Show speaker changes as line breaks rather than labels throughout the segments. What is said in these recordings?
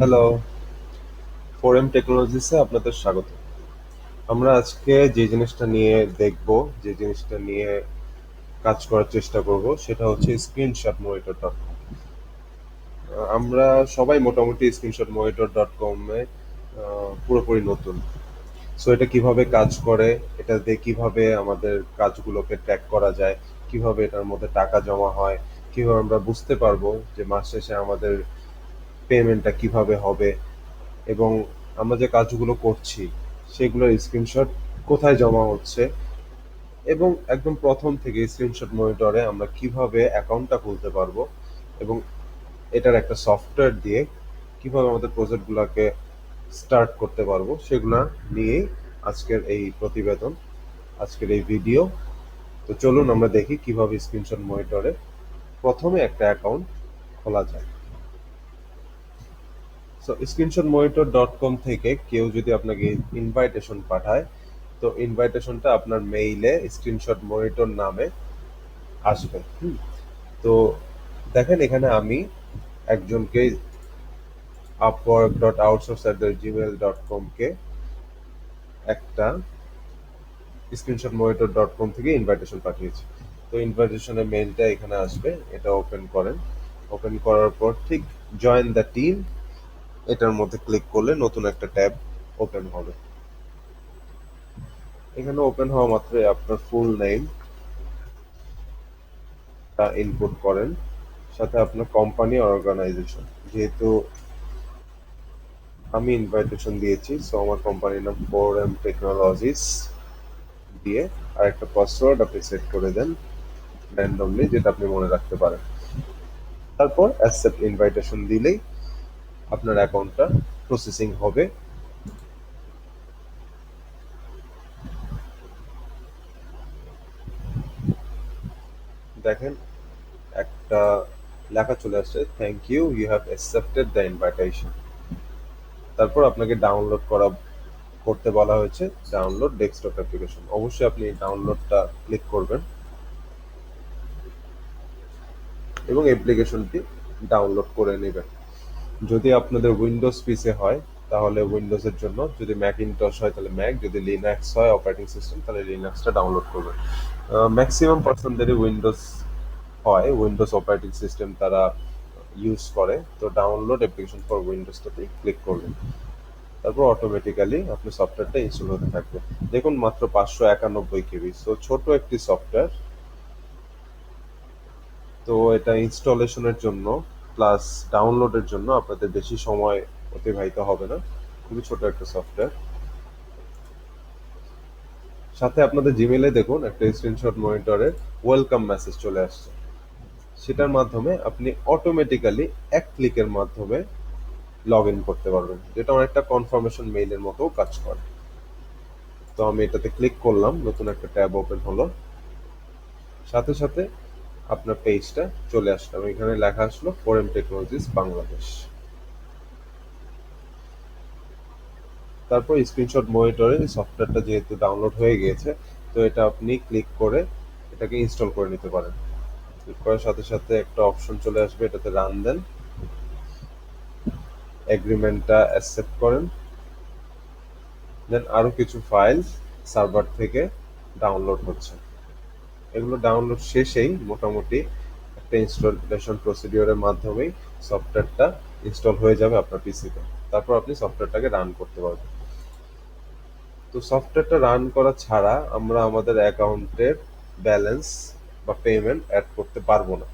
Hello four M টেকনোলজিসে আপনাদের স্বাগত। আমরা আজকে যে জিনিসটা নিয়ে দেখব, যে জিনিসটা নিয়ে কাজ করার চেষ্টা করব, সেটা হচ্ছে স্ক্রিনশট মনিটর ডট কম আমরা সবাই মোটামুটি স্ক্রিনশট মনিটর ডট কমে পুরোপুরি নতুন। সো এটা কীভাবে কাজ করে, এটা দিয়ে কীভাবে আমাদের কাজগুলোকে ট্র্যাক করা যায়, কীভাবে এটার মধ্যে টাকা জমা হয়, কীভাবে আমরা বুঝতে পারব যে মাস শেষে আমাদের পেমেন্টটা কীভাবে হবে? এবং আমরা যে কাজগুলো করছি, সেগুলোর স্ক্রিনশট কোথায় জমা হচ্ছে? এবং একদম প্রথম থেকে স্ক্রিনশট মনিটরে আমরা কীভাবে অ্যাকাউন্টটা খুলতে পারব? এবং এটার একটা সফটওয়্যার দিয়ে কীভাবে আমাদের প্রজেক্টগুলোকে স্টার্ট করতে পারব? সেগুলো নিয়েই আজকের এই প্রতিবেদন, আজকের এই ভিডিও তো চলুন আমরা দেখি কীভাবে স্ক্রিনশট মনিটরে প্রথমে একটা অ্যাকাউন্ট খোলা যায়। So screenshot monitor dot com থেকে কেউ যদি আপনাকে ইনভাইটেশন পাঠায়, তো ইনভাইটেশনটা আপনার মেইলে স্ক্রিনশট মনিটর নামে আসবে। তো দেখেন, এখানে আমি একজনকে Upwork dot outsource at Gmail dot কমকে একটা স্ক্রিনশট মনিটর ডট কম থেকে ইনভাইটেশন পাঠিয়েছি। তো ইনভাইটেশনের মেইলটা এখানে আসবে, এটা ওপেন করেন। ওপেন করার পর ঠিক জয়েন দ্য টিম এটার মধ্যে ক্লিক করলে নতুন একটা ট্যাব ওপেন হবে। এখানে ওপেন হওয়া মাত্রই আপনার ফুল নেম তা ইনপুট করেন, সাথে আপনার কোম্পানি অর্গানাইজেশন যেহেতু আমি ইনভাইটেশন দিয়েছি সো আমার কোম্পানির নাম ফোর এম টেকনোলজিস দিয়ে আর একটা পাসওয়ার্ড আপনি সেট করে দেন র্যান্ডমলি যেটা আপনি মনে রাখতে পারেন। তারপর অ্যাকসেপ্ট ইনভাইটেশন দিলেই আপনার অ্যাকাউন্টটা প্রসেসিং হবে। দেখেন, একটা লেখা চলে আসছে thank you you have accepted the invitation তারপর আপনাকে ডাউনলোড করা, করতে বলা হয়েছে ডাউনলোড ডেস্কটপ অ্যাপ্লিকেশন অবশ্যই আপনি ডাউনলোডটা ক্লিক করবেন এবং অ্যাপ্লিকেশনটি ডাউনলোড করে নেবেন। যদি আপনাদের উইন্ডোজ পিসে হয়, তাহলে উইন্ডোজের জন্য যদি ম্যাকিনটস হয়, তাহলে ম্যাক যদি লিনাক্স হয় অপারেটিং সিস্টেম তাহলে লিনাক্সটা ডাউনলোড করবেন। ম্যাক্সিমাম পার্সেন্টেরই উইন্ডোজ হয় উইন্ডোজ অপারেটিং সিস্টেম তারা ইউজ করে, তো ডাউনলোড অ্যাপ্লিকেশন ফর উইন্ডোজটাতে ক্লিক করবেন। তারপর অটোমেটিক্যালি আপনার সফটওয়্যারটা ইনস্টল হতে থাকবে। দেখুন মাত্র পাঁচশো একানব্বই কেবি সো ছোট একটি সফটওয়্যার তো এটা ইনস্টলেশনের জন্য প্লাস ডাউনলোডের জন্য আপনাদের বেশি সময় অতিবাহিত হবে না। খুবই ছোট একটা সফটওয়্যার সাথে আপনাদের জিমেলে দেখুন, একটা স্ক্রিনশট মনিটরের ওয়েলকাম মেসেজ চলে আসছে। সেটার মাধ্যমে আপনি অটোমেটিক্যালি এক ক্লিকের মাধ্যমে লগ ইন করতে পারবেন। যেটা অনেকটা কনফার্মেশন মেইলের মতো কাজ করে। তো আমি এটাতে ক্লিক করলাম, নতুন একটা ট্যাব ওপেন হলো। সাথে সাথে আপনার পেজটা চলে আসলাম। এখানে লেখা আসলো ফোরেম টেকনোলজিস বাংলাদেশ তারপর স্ক্রিনশট মনিটরে সফটওয়্যারটা যেহেতু ডাউনলোড হয়ে গিয়েছে, তো এটা আপনি ক্লিক করে এটাকে ইনস্টল করে নিতে পারেন। ক্লিক করার সাথে সাথে একটা অপশন চলে আসবে, এটাতে রান দেন। এগ্রিমেন্টটা অ্যাকসেপ্ট করেন। দেন আরও কিছু ফাইল সার্ভার থেকে ডাউনলোড হচ্ছে। এগুলো ডাউনলোড শেষেই মোটামুটি একটা ইনস্টলেশন প্রসিডিওরের মাধ্যমেই সফটওয়্যারটা ইনস্টল হয়ে যাবে আপনার পিসিতে তারপর আপনি সফটওয়্যারটাকে রান করতে পারবেন। তো সফটওয়্যারটা রান করা ছাড়া আমরা আমাদের অ্যাকাউন্টের ব্যালেন্স বা পেমেন্ট অ্যাড করতে পারব না।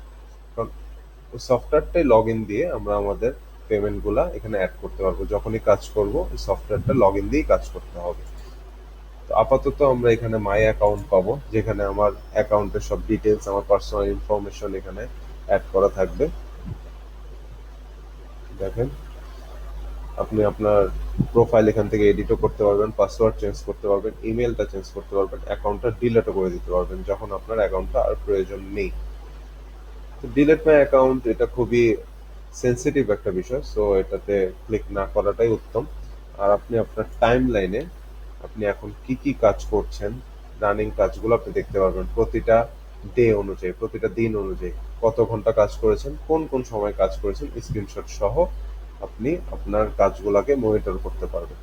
কারণ ওই সফটওয়্যারটাই লগ ইন দিয়ে আমরা আমাদের পেমেন্টগুলা এখানে অ্যাড করতে পারব। যখনই কাজ করব এই সফটওয়্যারটা লগ ইন দিয়েই কাজ করতে হবে। তো আপাতত আমরা এখানে মাই অ্যাকাউন্ট পাবো, যেখানে আমার অ্যাকাউন্টের সব ডিটেলস আমার পার্সোনাল ইনফরমেশন এখানে অ্যাড করা থাকবে। দেখেন, আপনি আপনার প্রোফাইল এখান থেকে এডিটও করতে পারবেন পাসওয়ার্ড চেঞ্জ করতে পারবেন ইমেলটা চেঞ্জ করতে পারবেন অ্যাকাউন্টটা ডিলেটও করে দিতে পারবেন, যখন আপনার অ্যাকাউন্টটা আর প্রয়োজন নেই। ডিলেট মাই অ্যাকাউন্ট এটা খুবই সেন্সিটিভ একটা বিষয় সো এটাতে ক্লিক না করাটাই উত্তম। আর আপনি আপনার টাইম লাইনে আপনি এখন কি কি কাজ করছেন? রানিং কাজগুলো আপনি দেখতে পারবেন। প্রতিটা ডে অনুযায়ী, প্রতিটা দিন অনুযায়ী কত ঘণ্টা কাজ করেছেন, কোন কোন সময় কাজ করেছেন স্ক্রিনশট সহ আপনি আপনার কাজগুলোকে মনিটর করতে পারবেন।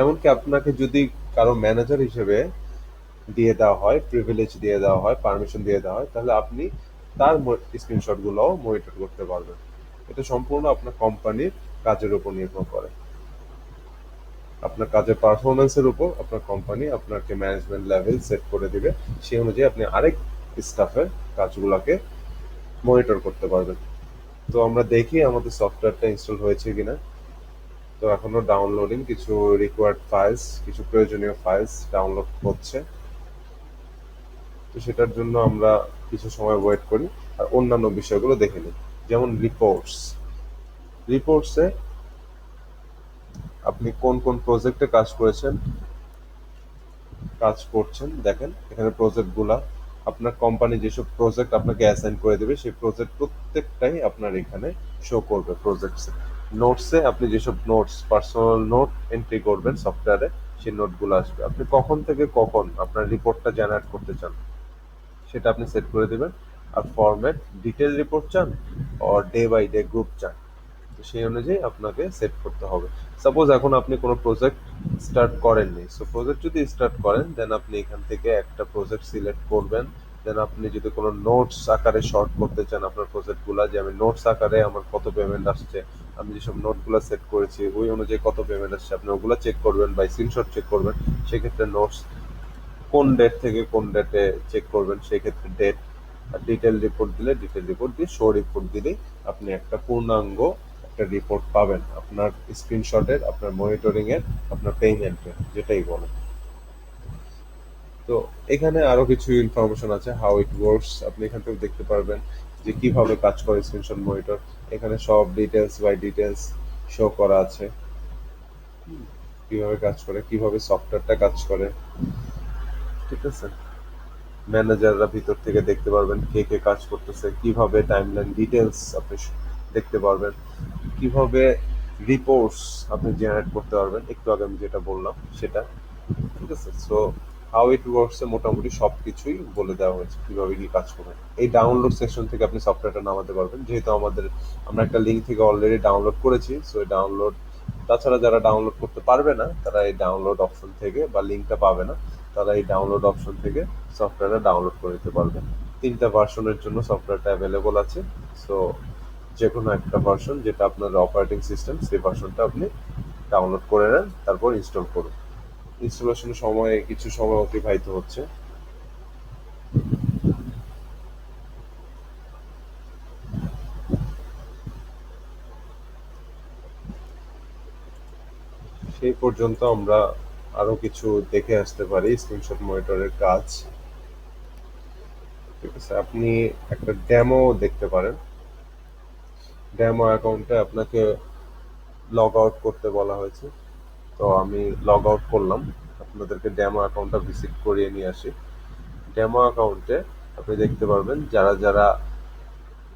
এমনকি আপনাকে যদি কারও ম্যানেজার হিসেবে দিয়ে দেওয়া হয় প্রিভিলেজ দিয়ে দেওয়া হয় পারমিশন দিয়ে দেওয়া হয়, তাহলে আপনি তার স্ক্রিনশটগুলোও মনিটর করতে পারবেন। এটা সম্পূর্ণ আপনার কোম্পানির কাজের উপর নির্ভর করে। আপনার কাজের পারফরমেন্সের উপর আপনার কোম্পানি আপনাকে ম্যানেজমেন্ট লেভেল সেট করে দিবে। সেই অনুযায়ী আপনি আরেক স্টাফের কাজগুলোকে মনিটর করতে পারবেন। তো আমরা দেখি আমাদের সফটওয়্যারটা ইনস্টল হয়েছে কিনা। তো এখনও ডাউনলোডিং কিছু রিকোয়ার্ড ফাইলস কিছু প্রয়োজনীয় ফাইলস ডাউনলোড হচ্ছে। তো সেটার জন্য আমরা কিছু সময় ওয়েট করি আর অন্যান্য বিষয়গুলো দেখে নিই। যেমন রিপোর্টস রিপোর্টসে আপনি কোন কোন প্রজেক্টে কাজ করেছেন, কাজ করছেন, দেখেন, এখানে প্রজেক্টগুলা আপনার কোম্পানি যেসব প্রজেক্ট আপনাকে অ্যাসাইন করে দেবে, সেই প্রজেক্ট প্রত্যেকটাই আপনার এখানে শো করবে প্রজেক্টসে নোটসে আপনি যেসব নোটস পার্সোনাল নোট এন্ট্রি করবেন সফটওয়্যারে সেই নোটগুলো আসবে। আপনি কখন থেকে কখন আপনার রিপোর্টটা জেনারেট করতে চান, সেটা আপনি সেট করে দেবেন। আর ফরম্যাট ডিটেল রিপোর্ট চান আর ডে বাই ডে গ্রুপ চান। তো সেই অনুযায়ী আপনাকে সেট করতে হবে। সাপোজ এখন আপনি কোনো প্রজেক্ট স্টার্ট করেননি সো প্রজেক্ট যদি স্টার্ট করেন দেন আপনি এখান থেকে একটা প্রজেক্ট সিলেক্ট করবেন। দেন আপনি যদি কোনো নোটস আকারে শর্ট করতে চান আপনার প্রজেক্টগুলো যে আমি নোটস আকারে আমার কত পেমেন্ট আসছে, আমি যেসব নোটগুলো সেট করেছি, ওই অনুযায়ী কত পেমেন্ট আসছে, আপনি ওগুলো চেক করবেন বা স্ক্রিনশট চেক করবেন। সেক্ষেত্রে নোটস কোন ডেট থেকে কোন ডেটে চেক করবেন, সেক্ষেত্রে ডেট ডিটেল রিপোর্ট দিলে ডিটেল রিপোর্ট দিয়ে শো রিপোর্ট দিলেই আপনি একটা পূর্ণাঙ্গ একটা রিপোর্ট পাবেন। আপনার স্ক্রিনশটের আপনার মনিটরিং এর আপনার পেমেন্টের যেটাই বলেন। তো এখানে আরও কিছু ইনফরমেশন আছে হাউ ইট ওয়ার্কস আপনি এখান থেকে দেখতে পারবেন যে কীভাবে কাজ করে স্ক্রিনশট মনিটর এখানে সব ডিটেলস বাই ডিটেলস শো করা আছে। কীভাবে কাজ করে, কীভাবে সফটওয়্যারটা কাজ করে। ঠিক আছে? ম্যানেজাররা ভিতর থেকে দেখতে পারবেন কে কে কাজ করতেছে, কীভাবে টাইমলাইন ডিটেলস আপনি দেখতে পারবেন। কীভাবে রিপোর্টস আপনি জেনারেট করতে পারবেন, একটু আগে আমি যেটা বললাম সেটা, ঠিক আছে? সো হাউ ইট ওয়ার্কস মোটামুটি সব কিছুই বলে দেওয়া হয়েছে, কীভাবে কি কাজ করবেন এই ডাউনলোড সেকশন থেকে আপনি সফটওয়্যারটা নামাতে পারবেন। যেহেতু আমাদের, আমরা একটা লিঙ্ক থেকে অলরেডি ডাউনলোড করেছি সো এই ডাউনলোড তাছাড়া যারা ডাউনলোড করতে পারবে না, তারা এই ডাউনলোড অপশন থেকে বা লিঙ্কটা পাবে না, তারা এই ডাউনলোড অপশন থেকে সফটওয়্যারটা ডাউনলোড করে নিতে পারবেন তিনটা ভার্সনের জন্য সফটওয়্যারটা অ্যাভেলেবল আছে সো যে কোনো একটা ভার্সন যেটা আপনার অপারেটিং সিস্টেম সেই ভার্সনটা আপনি ডাউনলোড করে নেন, তারপর ইনস্টল করুন। ইনস্টলেশনের সময়, কিছু সময় অতিবাহিত হচ্ছে। সেই পর্যন্ত আমরা আরও কিছু দেখে আসতে পারি স্ক্রিনশট মনিটরের কাজ। ঠিক আছে, আপনি একটা ডেমো দেখতে পারেন। ডেমো অ্যাকাউন্টে আপনাকে লগ আউট করতে বলা হয়েছে। তো আমি লগ আউট করলাম। আপনাদেরকে ডেমো অ্যাকাউন্টটা ভিজিট করিয়ে নিয়ে আসি। ডেমো অ্যাকাউন্টে আপনি দেখতে পারবেন, যারা যারা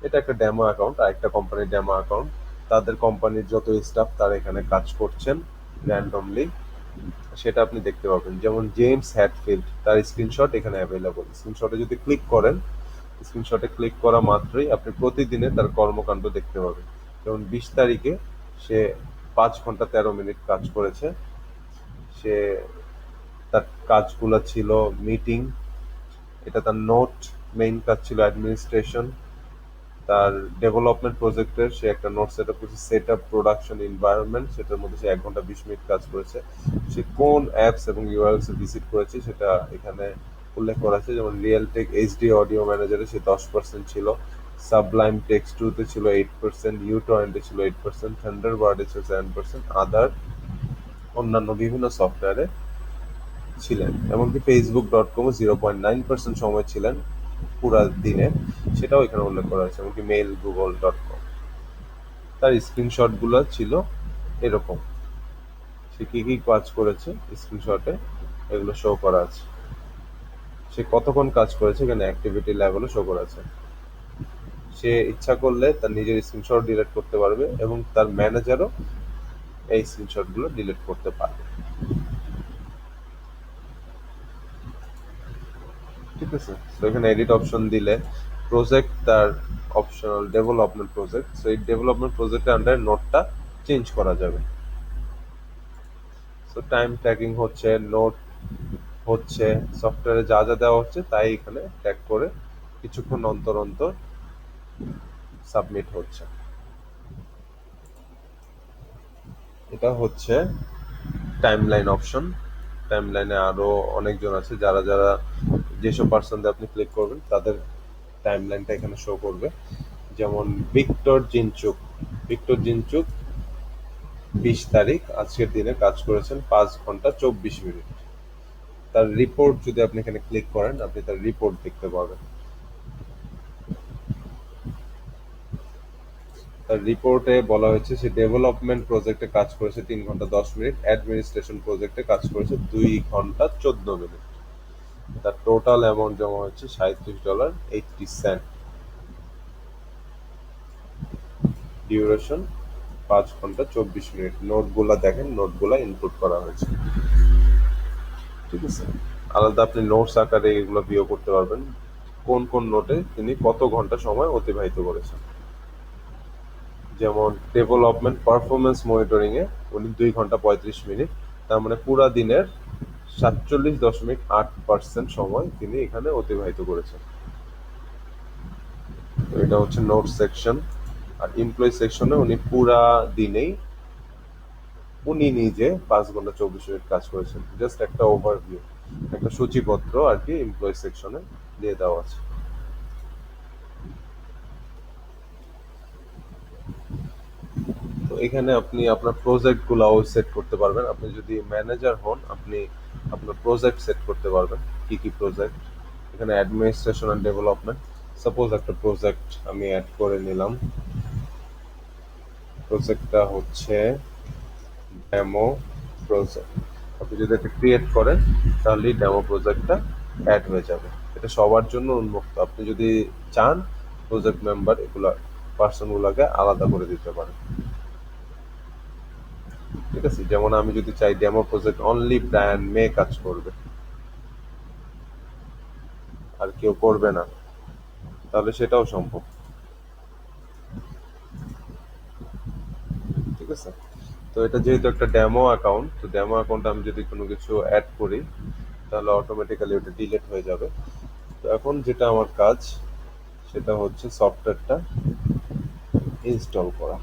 এটা একটা ডেমো অ্যাকাউন্ট আর একটা কোম্পানির ডেমো অ্যাকাউন্ট তাদের কোম্পানির যত স্টাফ তারা এখানে কাজ করছেন র্যান্ডমলি সেটা আপনি দেখতে পাবেন। যেমন জেমস হ্যাটফিল্ড তার স্ক্রিনশট এখানে অ্যাভেলেবল স্ক্রিনশটে যদি ক্লিক করেন স্ক্রিনশটে ক্লিক করা মাত্রই আপনি প্রতিদিনে তার কর্মকাণ্ড দেখতে পাবেন। যেমন বিশ তারিখে সে পাঁচ ঘণ্টা তেরো মিনিট কাজ করেছে। সে তার কাজগুলো ছিল মিটিং এটা তার নোট মেইন কাজ ছিল অ্যাডমিনিস্ট্রেশন তার ডেভেলপমেন্ট প্রজেক্টের সে একটা নোট সেট আপ করেছে সেট আপ প্রোডাকশন এনভায়রনমেন্ট সেটার মধ্যে সে এক ঘণ্টা বিশ মিনিট কাজ করেছে। সে কোন অ্যাপস এবং ইউআরএলস ভিজিট করেছে সেটা এখানে উল্লেখ করা আছে, যেমন রিয়েল রিয়েলটেক এইচডি অডিও ম্যানেজারে সে দশ পার্সেন্ট ছিল সাবলাইম টেক্সট টুতে ছিল এইট পার্সেন্ট ইউ টোয়েন্টে ছিল এইট পার্সেন্ট থান্ডার বার্ডে ছিল সেভেন পার্সেন্ট আদার অন্যান্য বিভিন্ন সফটওয়্যারে ছিলেন। এমনকি ফেসবুক ডট কমে জিরো পয়েন্ট নাইন পার্সেন্ট সময় ছিলেন পুরা দিনে, সেটাও এখানে উল্লেখ করা হয়েছে এমনকি মেল গুগল ডট কম তার স্ক্রিনশটগুলো ছিল এরকম। সে কি কি কাজ করেছে স্ক্রিনশটে এগুলো শো করা আছে। সে কতক্ষণ কাজ করেছে, এখানে অ্যাক্টিভিটি লেভেলও শো করেছে। সে ইচ্ছা করলে তার নিজের স্ক্রিনশট ডিলিট করতে পারবে এবং তার ম্যানেজারও এই স্ক্রিনশটগুলো ডিলিট করতে পারবে। ঠিক আছে? তো এখানে এডিট অপশন দিলে প্রজেক্ট তার অপশনাল ডেভেলপমেন্ট প্রজেক্ট সো এই ডেভেলপমেন্ট প্রজেক্টের আন্ডারে নোটটা চেঞ্জ করা যাবে। সো টাইম ট্র্যাকিং হচ্ছে নোট হচ্ছে সফটওয়্যারে যা যা দেওয়া হচ্ছে তাই এখানে ট্যাগ করে কিছুক্ষণ অন্তর অন্তর সাবমিট হচ্ছে। এটা হচ্ছে টাইমলাইন অপশন টাইমলাইনে আরও অনেকজন আছে, যারা যারা যেসব পার্সনদের আপনি ক্লিক করবেন, তাদের টাইমলাইনটা এখানে শো করবে। যেমন ভিক্টর জিনচুক ভিক্টর জিনচুক বিশ তারিখ, আজকের দিনে কাজ করেছেন পাঁচ ঘণ্টা চব্বিশ মিনিট। তার রিপোর্ট যদি আপনি এখানে ক্লিক করেন, আপনি তার রিপোর্ট দেখতে পাবেন। তার রিপোর্টে বলা হয়েছে সে ডেভেলপমেন্ট প্রজেক্টে কাজ করেছে তিন ঘণ্টা দশ মিনিট অ্যাডমিনিস্ট্রেশন প্রজেক্টে কাজ করেছে দুই ঘণ্টা চোদ্দ মিনিট। তার টোটাল অ্যামাউন্ট জমা হচ্ছে সাঁত্রিশ ডলার এইটটি সেন্ট ডিউরেশন পাঁচ ঘণ্টা চব্বিশ মিনিট। নোটগুলা দেখেন নোটগুলা ইনপুট করা হয়েছে। ঠিক আছে? আলাদা আপনি নোটস আকারে এগুলো ভিউ করতে পারবেন। কোন কোন নোটে তিনি কত ঘণ্টা সময় অতিবাহিত করেছেন? যেমন ডেভেলপমেন্ট পারফরমেন্স মনিটরিং এ উনি দুই ঘণ্টা পঁয়ত্রিশ মিনিট, তার মানে পুরা দিনের সাতচল্লিশ দশমিক আট পার্সেন্ট সময় তিনি এখানে অতিবাহিত করেছেন। এটা হচ্ছে নোট সেকশন আর এমপ্লয়ি সেকশনে উনি পুরা দিনেই উনি নিজে পাঁচ ঘণ্টা চব্বিশ মিনিট কাজ করেছেন। জাস্ট একটা ওভারভিউ একটা সূচিপত্র আর কি এমপ্লয়ি সেকশনে দিয়ে দেওয়া আছে। তো এখানে আপনি আপনার প্রজেক্ট গুলাও সেট করতে পারবেন। আপনি যদি ম্যানেজার হন, আপনি আপনার প্রজেক্ট সেট করতে পারবেন। কি কি প্রজেক্ট এখানে অ্যাডমিনিস্ট্রেশন অ্যান্ড ডেভেলপমেন্ট সাপোজ একটা প্রজেক্ট আমি অ্যাড করে নিলাম। প্রজেক্টটা হচ্ছে ডেমো প্রজেক্ট আপনি যদি এটা ক্রিয়েট করেন, তাহলে ডেমো প্রজেক্টটা অ্যাড হয়ে যাবে। এটা সবার জন্য উন্মুক্ত। আপনি যদি চান প্রজেক্ট মেম্বার এগুলো পার্সনগুলোকে আলাদা করে দিতে পারেন। ঠিক আছে? যেমন আমি যদি চাই ডেমো প্রজেক্ট অনলি ব্র্যান্ড মে কাজ করবে। আর কেউ করবে না। তাহলে সেটাও সম্ভব। ঠিক আছে? তো এটা যেহেতু একটা ডেমো অ্যাকাউন্ট তো ডেমো অ্যাকাউন্টে আমি যদি কোনো কিছু অ্যাড করি, তাহলে অটোমেটিক্যালি ওটা ডিলেট হয়ে যাবে। তো এখন যেটা আমার কাজ, সেটা হচ্ছে সফটওয়্যারটা ইনস্টল করা।